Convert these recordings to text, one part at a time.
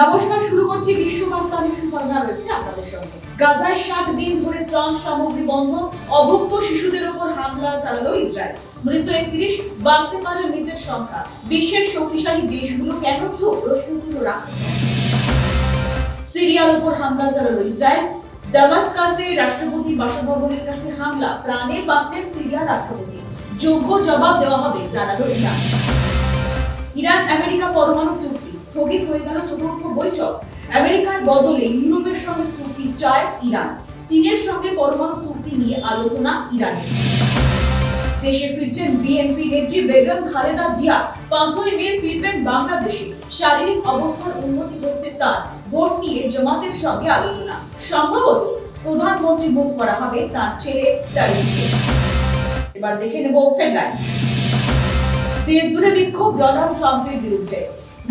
নমস্কার, শুরু করছি বিশ্ববার্তা আমি সুপর্ণা রয়েছে আপনাদের সঙ্গে। গাজায় ষাট দিন ধরে ত্রাণ সামগ্রী বন্ধ, অভুক্ত শিশুদের উপর হামলা চালালো ইসরায়েল। মৃত একত্রিশ, বাড়তে পারে মৃতের সংখ্যা। বিশ্বের শক্তিশালী দেশগুলো কেন চোখ প্রশ্নগুলো রাখছে সিরিয়ার উপর হামলা চালালো ইসরায়েল। দামাস্কাসে রাষ্ট্রপতি বাসভবনের কাছে হামলা, প্রাণে বাঁচলেন সিরিয়ার রাষ্ট্রপতি। যোগ্য জবাব দেওয়া হবে, জানালো ইরান। ইরান আমেরিকা পরমাণু চুক্তি স্থগিত হয়ে গেল চতুর্থ বৈঠক। আমেরিকার বদলে ইউরোপের সঙ্গে চুক্তি চায় ইরান। চীনের সঙ্গে পরমাণু চুক্তি নিয়ে আলোচনা ইরানের। দেশে ফিরছেন বিএনপি নেত্রী বেগম খালেদা জিয়া। পাঁচই মে ফিরবেন বাংলাদেশে। শারীরিক অবস্থার উন্নতি হচ্ছে তার। ভোট নিয়ে জামাতের সঙ্গে আলোচনা। সম্ভবত প্রধানমন্ত্রী ভোট করা হবে তার ছেলে এবার দেখে নেব হেডলাইন দেশ জুড়ে বিক্ষোভ ডোনাল্ড ট্রাম্পের বিরুদ্ধে।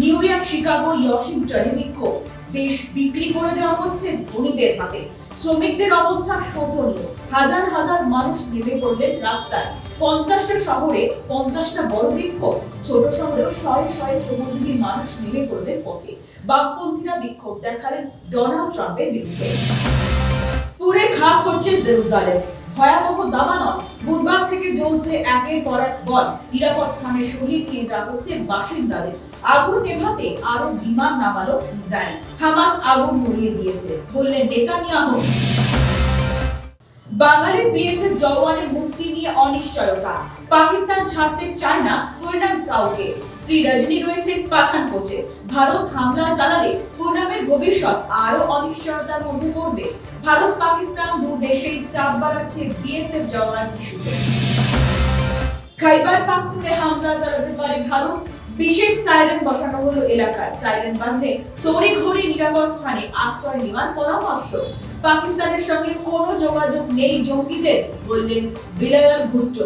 নিউ ইয়র্ক, শিকাগো ওয়াশিংটনে বিক্ষোভ দেশ বিক্রি করে দেওয়া হচ্ছে ধনীদের হাতে। শ্রমিকদের অবস্থা শোচনীয়। হাজার হাজার মানুষ নেমে পড়লেন রাস্তায়। পঞ্চাশটা শহরে পঞ্চাশটা বড় বিক্ষোভ ছোট শহরেও শয়ে শয়ে শ্রমজীবী মানুষ নেমে পড়লেন পথে। বামপন্থীরা বিক্ষোভ দেখালেন ডোনাল্ড ট্রাম্পের বিরুদ্ধে। পুরে খাক হচ্ছে জেরুজালেম। ভয়াবহ দাবানল। বুধবার থেকে জ্বলছে একের পর এক বল। নিরাপদ স্থানে শহীদ কে যা হচ্ছে বাসিন্দাদের। আগুন নেভাতে আরও বিমান নামালো ইসরায়েল। হামাস আগুন ধরিয়ে দিয়েছে, বললেন নেতানিয়াহু। বাঙালির বিএসএফ জওয়ানের মুক্তি নিয়ে অনিশ্চয়তা। পাকিস্তান ছাড়তে চায় না পরিণাম সাউকে। স্ত্রী রজনী রয়েছে পাঠানকোটে ভারত হামলা চালালে পূর্ণামের ভবিষ্যৎ আরও অনিশ্চয়তার মধ্যে পড়বে। ভারত পাকিস্তান দু দেশেই চাপ বাড়াচ্ছে বিএসএফ জওয়ান ইস্যুতে খাইবার পাখতুনে হামলা চালাতে পারে ভারত। বিশেষ সাইরেন বসানো হলো এলাকায়। সাইরেন বাজলে তড়ি ঘড়ি নিরাপদ স্থানে আশ্রয় নেওয়ার পরামর্শ। পাকিস্তানের সঙ্গে কোনো যোগাযোগ নেই জঙ্গিদের বললেন বিলাল ভুট্টো।